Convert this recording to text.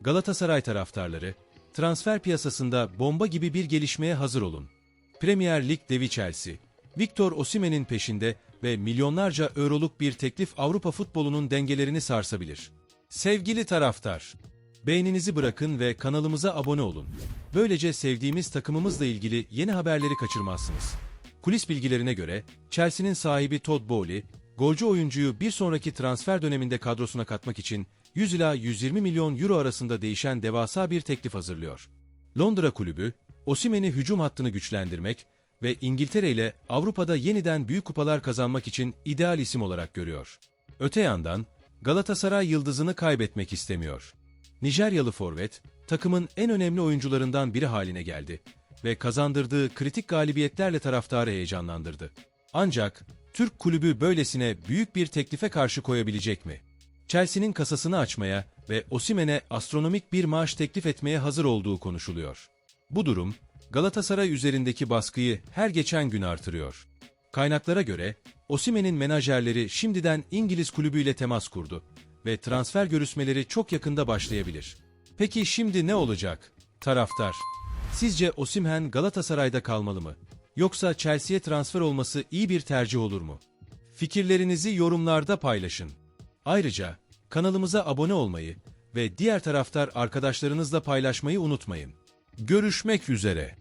Galatasaray taraftarları, transfer piyasasında bomba gibi bir gelişmeye hazır olun. Premier Lig devi Chelsea, Victor Osimhen'in peşinde ve milyonlarca euroluk bir teklif Avrupa futbolunun dengelerini sarsabilir. Sevgili taraftar, beğeninizi bırakın ve kanalımıza abone olun. Böylece sevdiğimiz takımımızla ilgili yeni haberleri kaçırmazsınız. Kulis bilgilerine göre Chelsea'nin sahibi Todd Bowley, golcü oyuncuyu bir sonraki transfer döneminde kadrosuna katmak için 100 ila 120 milyon euro arasında değişen devasa bir teklif hazırlıyor. Londra kulübü, Osimhen'i hücum hattını güçlendirmek ve İngiltere ile Avrupa'da yeniden büyük kupalar kazanmak için ideal isim olarak görüyor. Öte yandan Galatasaray yıldızını kaybetmek istemiyor. Nijeryalı forvet, takımın en önemli oyuncularından biri haline geldi ve kazandırdığı kritik galibiyetlerle taraftarı heyecanlandırdı. Ancak Türk kulübü böylesine büyük bir teklife karşı koyabilecek mi? Chelsea'nin kasasını açmaya ve Osimhen'e astronomik bir maaş teklif etmeye hazır olduğu konuşuluyor. Bu durum, Galatasaray üzerindeki baskıyı her geçen gün artırıyor. Kaynaklara göre, Osimhen'in menajerleri şimdiden İngiliz kulübüyle temas kurdu ve transfer görüşmeleri çok yakında başlayabilir. Peki şimdi ne olacak? Taraftar, sizce Osimhen Galatasaray'da kalmalı mı? Yoksa Chelsea'ye transfer olması iyi bir tercih olur mu? Fikirlerinizi yorumlarda paylaşın. Ayrıca kanalımıza abone olmayı ve diğer taraftar arkadaşlarınızla paylaşmayı unutmayın. Görüşmek üzere.